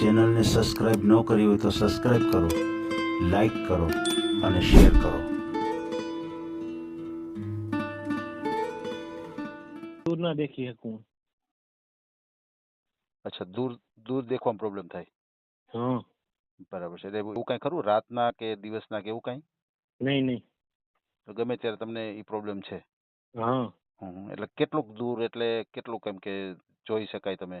ચેનલને સબસ્ક્રાઈબ ન કરી હોય તો સબસ્ક્રાઈબ કરો લાઈક કરો અને શેર કરો. દૂર ના દેખી શકું અચ્છા દૂર દૂર દેખવામાં પ્રોબ્લેમ થાય? હા. બરાબર છે એટલે એવું કાંઈ ખરું? રાતના કે દિવસના કે એવું કાંઈ? નહીં નહીં. તો ગમે ત્યારે તમને એ પ્રોબ્લેમ છે? હા. એટલે કેટલુંક દૂર એટલે કેટલું કેમ કે જોઈ શકાય તમે?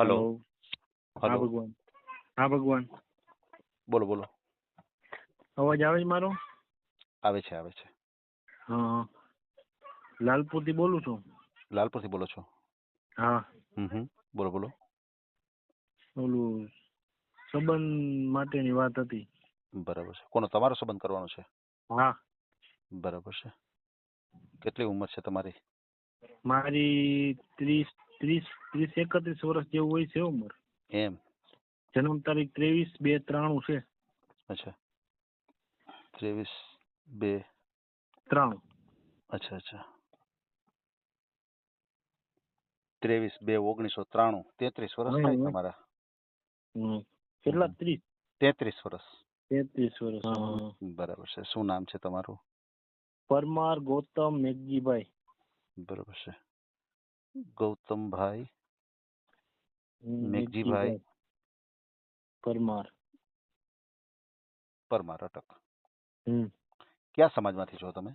હલો હા ભગવાન. હા ભગવાન. બોલો બોલો. અવાજ આવે છે મારો? આવે છે આવે છે. હા. લાલપુરથી બોલું છું. લાલપુરથી બોલો છો? હા. હમ હમ. બોલો બોલો. ઓલું સંબંધ માટેની વાત હતી. બરાબર છે. કોનો તમારો સંબંધ કરવાનો છે? હા. બરાબર છે. કેટલી ઉંમર છે તમારી? મારી ત્રીસ ત્રીસ ત્રીસ એકત્રીસ વર્ષ જેવું હોય છે ઉંમર. એમ. જન્મ તારીખ ત્રેવીસ બે ત્રાણું છે. અચ્છા. ત્રેવીસ બે. ત્રાણું. અચ્છા અચ્છા. ત્રેવીસ બે ઓગણીસો ત્રાણું. તેત્રીસ વર્ષ થાય તમારા. કેટલા ત્રીસ? તેત્રીસ વર્ષ. તેત્રીસ વર્ષ. બરાબર છે. શું નામ છે તમારું? પરમાર ગૌતમ મેઘજીભાઈ. બરાબર છે ગૌતમભાઈ મેઘજીભાઈ. પરમાર પરમાર અટક હમ કયા સમાજમાંથી છો તમે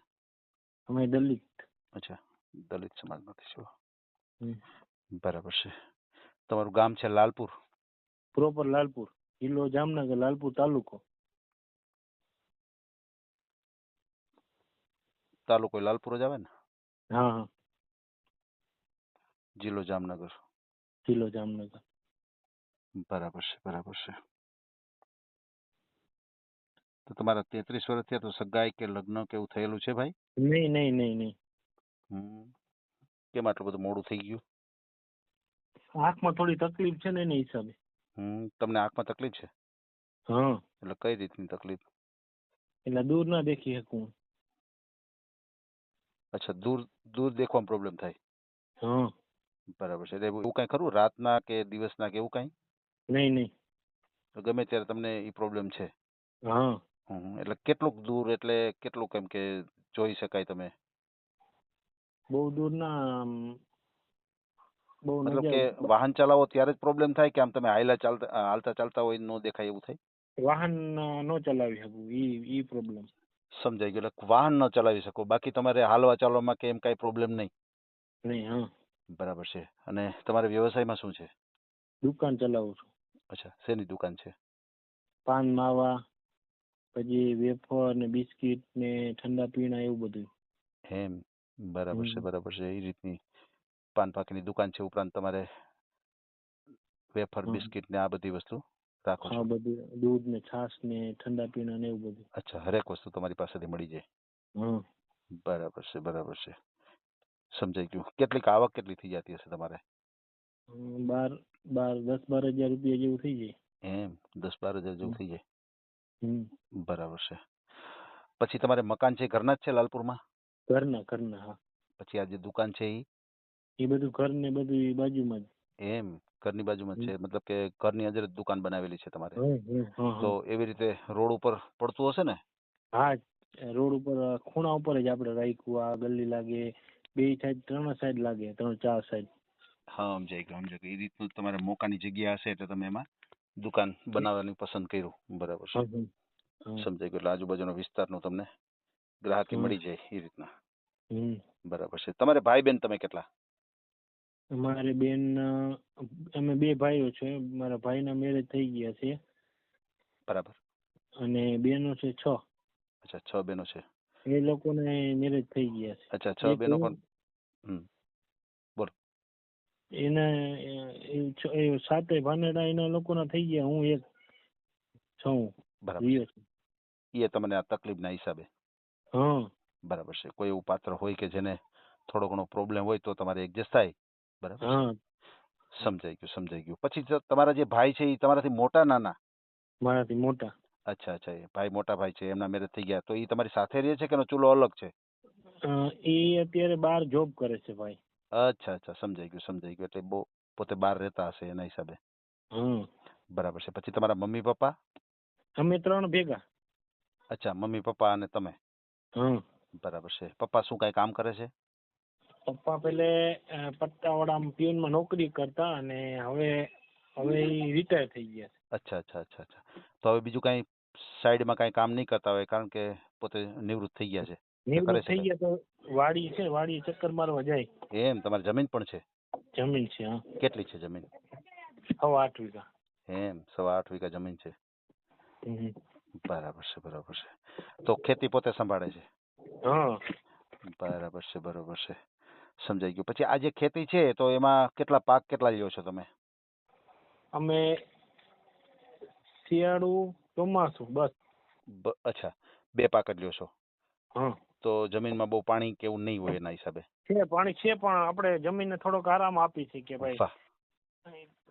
અમે દલિત અચ્છા દલિત સમાજમાંથી છો બરાબર છે તમારું ગામ છે લાલપુર પ્રોપર લાલપુર જિલ્લો જામનગર લાલપુર તાલુકો તાલુકો લાલપુર જ આવે ને હા હા. જિલ્લો જામનગર. જિલ્લો જામનગર. બરાબર છે બરાબર છે. તો તમારા તેત્રીસ વર્ષ થયા તો સગાઈ કે લગ્ન કેવું થયેલું છે ભાઈ? નહીં નહીં નહીં નહીં. હમ. કેમ આટલું બધું મોડું થઈ ગયું? આંખમાં થોડી તકલીફ છે ને એના હિસાબે. હમ તમને આંખમાં તકલીફ છે? હા. એટલે કઈ રીતની તકલીફ? એટલે દૂર ના દેખી શકું અચ્છા દૂર દૂર દેખવામાં પ્રોબ્લેમ થાય. હા. બરાબર છે. એટલે એવું કાંઈ ખરું? રાતના કે દિવસના કે એવું કાંઈ? નહીં નહીં. તો ગમે ત્યારે તમને એ પ્રોબ્લેમ છે. હા. હમ હમ. એટલે કેટલુંક દૂર એટલે કેટલું કેમ કે જોઈ શકાય તમે? બહુ દૂર ના આમ, બહુ મતલબ કે વાહન ચલાવો ત્યારે જ પ્રોબ્લેમ થાય કે આમ તમે હાયલા ચાલતા હાલતા ચાલતા હોય ન દેખાય એવું થાય? વાહન નો ન ચલાવી શકું. ઈ ઈ પ્રોબ્લેમ સમજાઈ ગયું. એટલે વાહન ન ચલાવી શકો. બાકી તમારે હાલવા ચાલવામાં કે એમ કાંઈ પ્રોબ્લેમ નહીં. નહીં હા. બરાબર છે. અને તમારે વ્યવસાયમાં શું છે? દુકાન ચલાવું છું. અચ્છા શેની દુકાન છે? પાન માવા પછી વેફર ને બિસ્કિટ ને ઠંડા પીણા એવું બધું. એમ? બરાબર છે બરાબર છે. એ રીતની પાન પાકીની દુકાન છે ઉપરાંત તમારે વેફર. બિસ્કિટ ને આ બધી વસ્તુ? રાખો હા છો બધું. દૂધ ને છાસ ને ઠંડા પીણા ને એવું બધું. અચ્છા હરેક વસ્તુ તમારી પાસેથી મળી જાય. બરાબર છે બરાબર છે. સમજાઈ ગયું. કેટલીક આવક કેટલી થઈ જતી હશે તમારે? બાર બાર દસ બાર હજાર રૂપિયા જેવું થઈ જાય. એમ દસ બાર હજાર જેવું. થઈ જાય? બરાબર છે. પછી તમારે મકાન છે ઘરના જ છે લાલપુરમાં? ઘરના ઘરના હા. પછી આ જે દુકાન છે એ એ બધું ઘર ને બધું બાજુમાં જ. એમ. ઘરની બાજુમાં જ છે મતલબ કે ઘરની અંદર જ દુકાન બનાવેલી છે તમારે. તો એવી રીતે રોડ ઉપર પડતું હશે ને? હા રોડ ઉપર ખૂણા ઉપર જ આપણે રાખ્યું આ ગલ્લી લાગે બે સાઈડ ત્રણ સાઈડ લાગે ત્રણ ચાર સાઈડ હા સમજાઈ ગયું સમજાઈ ગયું. એ રીતનું તમારે મોકાની જગ્યા હશે એટલે તમે એમાં દુકાન બનાવવાની પસંદ કર્યું. બરાબર છે. સમજાઈ ગયું. એટલે આજુબાજુનો વિસ્તારનું તમને ગ્રાહકી મળી જાય એ રીતના. બરાબર છે. તમારે ભાઈ બેન તમે કેટલા? અમારે બેન અમે બે ભાઈઓ છે. મારા ભાઈના મેરેજ થઈ ગયા છે. બરાબર. અને બેનો છે છ. અચ્છા છ બેનો છે. એ લોકોને મેરેજ થઈ ગયા છે. અચ્છા છ બેનો પણ હમ. બોલો. એને એ સાતે ભાનેડા એના લોકોના થઈ ગયા હું એક. છું બરાબર એ તમને આ તકલીફના હિસાબે. હા. બરાબર છે. કોઈ એવું પાત્ર હોય કે જેને થોડો ઘણો પ્રોબ્લેમ હોય તો તમારે એડજસ્ટ થાય. બરાબર? છે? હા. સમજાઈ ગયું સમજાઈ ગયું. પછી જો તમારા જે ભાઈ છે એ તમારાથી મોટા નાના? મારાથી મોટા. અચ્છા અચ્છા એ ભાઈ મોટા ભાઈ છે એમના મેરેજ થઈ ગયા. તો એ તમારી સાથે રહે છે કે એનો ચૂલો અલગ છે? અ, એ અત્યારે બહાર જોબ કરે છે ભાઈ. અચ્છા અચ્છા સમજાઈ ગયું સમજાઈ ગયું. એટલે બહુ પોતે બહાર રહેતા હશે એના હિસાબે. હમ. બરાબર છે. પછી તમારા મમ્મી પપ્પા? અમે ત્રણ ભેગા. અચ્છા મમ્મી પપ્પા અને તમે? હમ. બરાબર છે. પપ્પા શું કાંઈ કામ કરે છે? પપ્પા પેલે પટ્ટાવાળામાં પ્યુનમાં નોકરી કરતા અને હવે હવે એ રિટાયર થઈ ગયા અચ્છા અચ્છા અચ્છા અચ્છા. તો હવે બીજું કાંઈ સાઈડમાં કાંઈ કામ નહીં કરતા હોય કારણ કે પોતે નિવૃત્ત થઈ ગયા છે. નિવૃત્ત થઈ ગયા તો વાડી છે વાડી ચક્કર મારવા જાય. એમ તમારી જમીન પણ છે? જમીન છે હા. કેટલી છે જમીન? સવા આઠ વીઘા. એમ સવા આઠ વીઘા જમીન છે. બરાબર છે બરાબર છે. તો ખેતી પોતે સંભાળે છે? હા. બરાબર છે બરાબર છે. સમજાઈ ગયું. પછી આ જે ખેતી છે તો એમાં કેટલા પાક કેટલા લ્યો છો તમે? અમે શિયાળુ ચોમાસું બસ. બ- અચ્છા. બે પાક જ લ્યો છો? હા. તો જમીનમાં બહુ પાણી કે એવું નહીં હોય એના હિસાબે? છે પાણી છે પણ આપણે જમીનને થોડોક આરામ આપી છે કે ભાઈ. વાહ.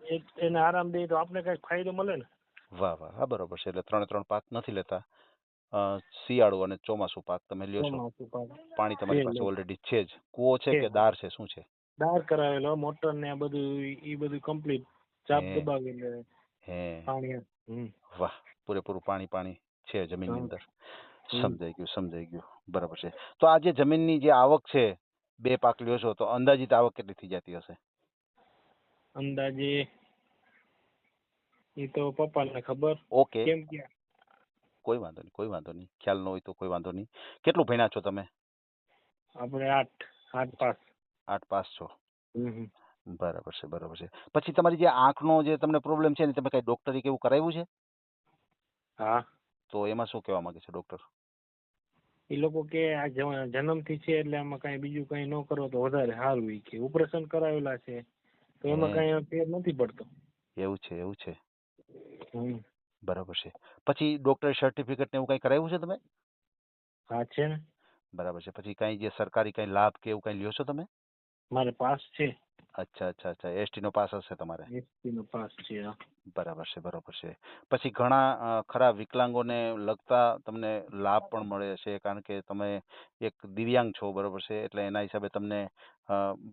એ- એને આરામ દઈએ તો આપણે કંઈક ફાયદો મળે ને. વાહ વાહ. હા બરોબર છે. એટલે ત્રણે ત્રણ પાક નથી લેતા. અ, શિયાળુ અને ચોમાસું પાક તમે લ્યો છો. ચોમાસું પાક. પાણી તમારી છે, પાસે લે. ઓલરેડી છે જ. કૂવો છે છે. કે દાર છે? શું છે? દાર કરાવેલો મોટર ને આ બધું ઈ બધું કમ્પ્લીટ ચાપ હે. દબાવી હે. પાણી હમ. વાહ. પૂરેપૂરું પાણી પાણી છે જમીનની હા. અંદર. હમ. સમજાઈ ગયું સમજાઈ ગયું. બરાબર છે. તો આ જે જમીનની જે આવક છે બે પાક લ્યો છો તો અંદાજિત આવક કેટલી થઈ જતી હશે? અંદાજે ઈ તો પપ્પાને ખબર. ઓકે. કેમ કે કોઈ વાંધો નહીં કોઈ વાંધો નહીં. ખ્યાલ ન હોય તો કોઈ વાંધો નહીં. કેટલું ભણ્યા છો તમે? આપણે આઠ આઠ પાસ. આઠ પાસ છો. બરાબર છે બરાબર છે. પછી તમારી જે આંખનો જે તમને પ્રોબ્લેમ છે ને તમે કઈ ડોક્ટરી કેવું કરાવ્યું છે? હા. તો એમાં શું કહેવા માંગે છે ડોક્ટર એ લોકો કે આ જન્મથી છે એટલે આમાં કઈ બીજું કઈ ન કરો તો વધારે સારું એ કે. ઓપરેશન કરાવેલા છે. તો એમાં. કઈ ફેર નથી પડતો. એવું છે એવું છે. બરાબર છે. પછી ડોક્ટર સર્ટિફિકેટ ને એવું કઈ કરાવ્યું છે તમે? હા છે ને. બરાબર છે. પછી કઈ જે સરકારી કઈ લાભ કે એવું કઈ લ્યો છો તમે? મારે પાસ છે. અચ્છા અચ્છા અચ્છા. એસટી નો પાસ હશે તમારે? એસટી નો પાસ છે હા. બરાબર છે બરાબર છે. પછી ઘણા અ, ખરા વિકલાંગોને લગતા તમને લાભ પણ મળે છે કારણ કે તમે એક દિવ્યાંગ છો બરાબર છે. એટલે એના હિસાબે તમને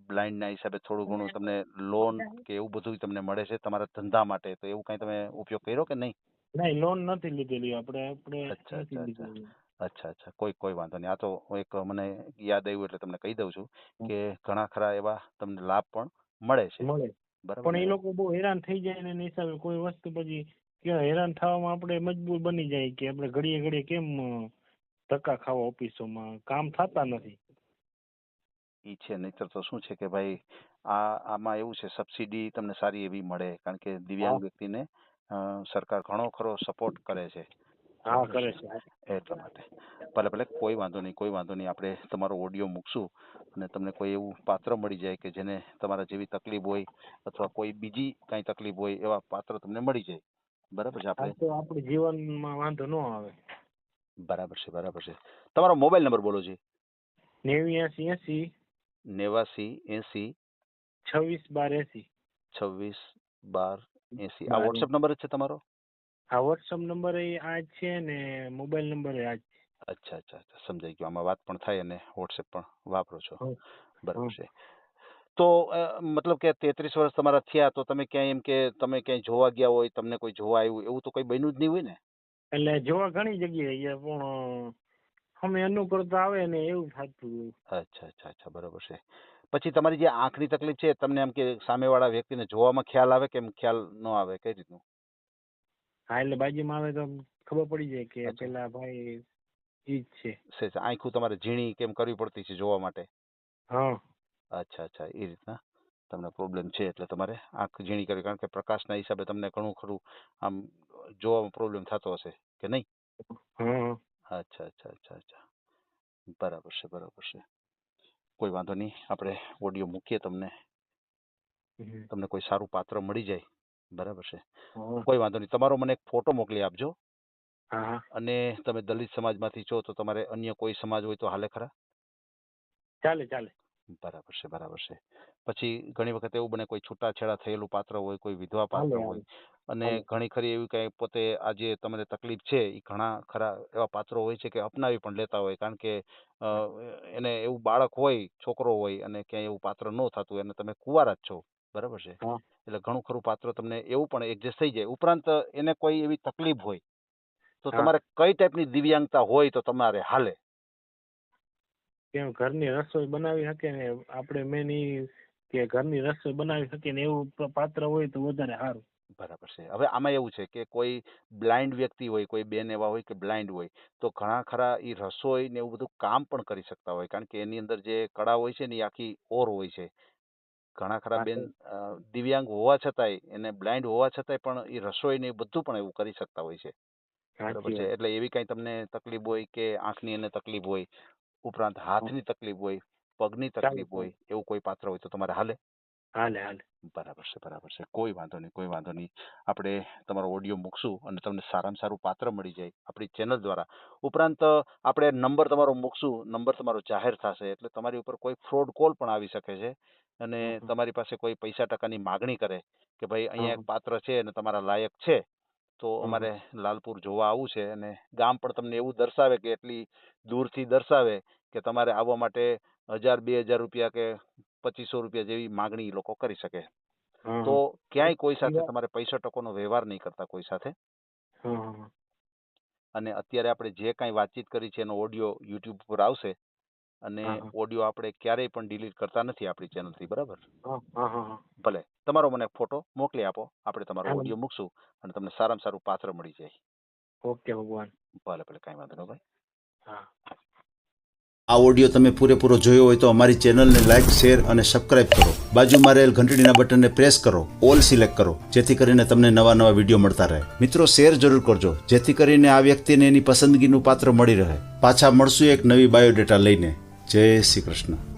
બ્લાઇન્ડ ના હિસાબે થોડું ઘણું તમને લોન કે એવું બધું તમને મળે છે તમારા ધંધા માટે. તો એવું કઈ તમે ઉપયોગ કર્યો કે નહીં? નહીં લોન નથી લીધેલી. આપણે આપણે અચ્છા, નથી અચ્છા, લીધેલી. અચ્છા અચ્છા. કોઈ કોઈ વાંધો નહીં. આ તો એક મને યાદ આવ્યું એટલે તમને કહી દઉં છું કે ઘણા ખરા એવા તમને લાભ પણ મળે છે. મળે. બરાબર? પણ એ લોકો બહુ હેરાન થઈ જાય ને એના હિસાબે કોઈ વસ્તુ પછી કે હેરાન થવામાં આપણે મજબૂર બની જાય કે આપણે ઘડીએ ઘડીએ કેમ ધક્કા ખાવા ઓફિસોમાં? કામ થતા નથી. ઈ છે. નહીતર તો શું છે કે ભાઈ આ આમાં એવું છે સબસિડી તમને સારી એવી મળે. કારણ કે દિવ્યાંગ. વ્યક્તિને સરકાર ઘણો ખરો સપોર્ટ કરે છે. હા કરે છે એટલા માટે ભલે ભલે કોઈ વાંધો નહીં કોઈ વાંધો નહીં આપણે તમારો ઓડિયો મૂકશું અને તમને કોઈ એવું પાત્ર મળી જાય કે જેને તમારા જેવી તકલીફ હોય અથવા કોઈ બીજી કાંઈ તકલીફ હોય એવા પાત્ર તમને મળી જાય. બરાબર છે આપણે? તો આપણે જીવનમાં વાંધો ન આવે. બરાબર છે બરાબર છે. તમારો મોબાઈલ નંબર બોલો છે નેવ્યાસી એસી નેવાસી એસી છવ્વીસ બાર એસી. છવ્વીસ બાર એસી. આ વોટ્સએપ નંબર જ છે તમારો? આ વોટ્સઅપ નંબર એ આ જ છે ને મોબાઈલ નંબર એ આ જ છે. અચ્છા અચ્છા અચ્છા. સમજાઈ ગયું. આમાં વાત પણ થાય અને વોટ્સએપ પણ વાપરો છો. હમ. બરાબર હમ. છે. તો અ, મતલબ કે તેત્રીસ વર્ષ તમારા થયા તો તમે ક્યાંય એમ કે તમે ક્યાંય જોવા ગયા હોય તમને કોઈ જોવા આવ્યું એવું તો કોઈ બન્યું જ નહીં હોય ને? એટલે જોવા ઘણી જગ્યાએ ગયા પણ અમે અનુકૂળતા આવે ને એવું થતું હોય. અચ્છા અચ્છા અચ્છા. બરાબર છે. પછી તમારી જે આંખની તકલીફ છે તમને એમ કે સામેવાળા વ્યક્તિને જોવામાં ખ્યાલ આવે કે એમ ખ્યાલ ન આવે? કઈ રીતનું? હા એટલે બાજુમાં આવે તો ખબર પડી જાય કે પેલા ભાઈ ઈ જ છે. છે આંખું તમારે ઝીણી કેમ કરવી પડતી છે જોવા માટે? હા. અચ્છા અચ્છા. એ રીતના તમને પ્રોબ્લેમ છે એટલે તમારે આંખ ઝીણી કરવી કારણ કે પ્રકાશના હિસાબે તમને ઘણું ખરું આમ જોવામાં પ્રોબ્લેમ થતો હશે કે નહીં? અચ્છા અચ્છા અચ્છા અચ્છા. બરાબર છે બરાબર છે. કોઈ વાંધો નહીં આપણે ઓડિયો મૂકીએ તમને. તમને કોઈ સારું પાત્ર મળી જાય બરાબર છે? કોઈ વાંધો નહીં તમારો મને એક ફોટો મોકલી આપજો. અને તમે દલિત સમાજમાંથી છો તો તમારે અન્ય કોઈ સમાજ હોય તો હાલે ખરા? ચાલે ચાલે. બરાબર છે બરાબર છે. પછી ઘણી વખત એવું બને કોઈ છૂટાછેડા થયેલું પાત્ર હોય કોઈ વિધવા પાત્ર હાલે, હોય અને હાલે. ઘણી ખરી એવી કઈ પોતે આ જે તમને તકલીફ છે એ ઘણા ખરા એવા પાત્રો હોય છે કે અપનાવી પણ લેતા હોય. કારણ કે અ, એને એવું બાળક હોય છોકરો હોય અને ક્યાંય એવું પાત્ર ન થતું હોય અને તમે કુંવારા જ છો. બરાબર છે? હા. એટલે ઘણું ખરું પાત્ર તમને એવું પણ એડજસ્ટ થઈ જાય. ઉપરાંત એને કોઈ એવી તકલીફ હોય તો હા. તમારે કઈ ટાઈપની દિવ્યાંગતા હોય તો તમારે હાલે. કેમ ઘરની રસોઈ બનાવી શકે ને આપણે મેન ઈ કે ઘરની રસોઈ બનાવી શકે ને એવું પાત્ર હોય તો વધારે સારું. બરાબર છે. હવે આમાં એવું છે કે કોઈ બ્લાઇન્ડ વ્યક્તિ હોય કોઈ બેન એવા હોય કે બ્લાઇન્ડ હોય તો ઘણા ખરા એ રસોઈ ને એવું બધું કામ પણ કરી શકતા હોય. કારણ કે એની અંદર જે કળા હોય છે ને એ આખી ઓર હોય છે. ઘણા ખરા બેન દિવ્યાંગ હોવા છતાંય એને બ્લાઇન્ડ હોવા છતાંય પણ એ રસોઈ ને એ બધું પણ એવું કરી શકતા હોય છે. બરાબર છે. એટલે એવી કઈ તમને તકલીફ હોય કે આંખની એને તકલીફ હોય ઉપરાંત હાથની તકલીફ હોય પગની તકલીફ હોય એવું કોઈ પાત્ર હોય તો તમારે હાલે? હાલે હાલે. બરાબર છે બરાબર છે. કોઈ વાંધો નહીં કોઈ વાંધો નહીં. આપણે તમારો ઓડિયો મૂકશું અને તમને સારામાં સારું પાત્ર મળી જાય આપણી ચેનલ દ્વારા. ઉપરાંત આપણે નંબર તમારો મૂકશું નંબર તમારો જાહેર થશે એટલે તમારી ઉપર કોઈ ફ્રોડ કોલ પણ આવી શકે છે અને તમારી પાસે કોઈ પૈસા ટકાની માગણી કરે કે ભાઈ અહીંયા એક પાત્ર છે અને તમારા લાયક છે તો અમારે લાલપુર જોવા આવવું છે અને ગામ પણ તમને એવું દર્શાવે કે એટલી દૂરથી દર્શાવે કે તમારે આવવા માટે હજાર બે હજાર રૂપિયા કે પચીસો રૂપિયા જેવી માગણી લોકો કરી શકે. તો ક્યાંય કોઈ સાથે તમારે પૈસા ટકોનો વ્યવહાર નહીં કરતા કોઈ સાથે. અને અત્યારે આપણે જે કાંઈ વાતચીત કરી છે એનો ઓડિયો યુટ્યુબ પર આવશે અને. ઓડિયો આપણે ક્યારેય પણ ડિલીટ કરતા નથી આપણી ચેનલથી બરાબર? હા, હા, હા, હા. ભલે તમારો મને ફોટો મોકલી આપો આપણે તમારો ઓડિયો મૂકશું અને તમને સારામાં સારું પાત્ર મળી જાય. ઓકે ભગવાન. ભલે ભલે કાંઈ વાંધો નહીં ભાઈ. હા. આ ઓડિયો તમે પૂરેપૂરો જોયો હોય તો અમારી ચેનલને લાઇક શેર અને સબસ્ક્રાઇબ કરો. બાજુમાં રહેલ ઘંટડીના બટનને પ્રેસ કરો ઓલ સિલેક્ટ કરો જેથી કરીને તમને નવા નવા વીડિયો મળતા રહે. મિત્રો શેર જરૂર કરજો જેથી કરીને આ વ્યક્તિને એની પસંદગીનું પાત્ર મળી રહે. પાછા મળશું એક નવી બાયોડેટા લઈને. જય શ્રી કૃષ્ણ.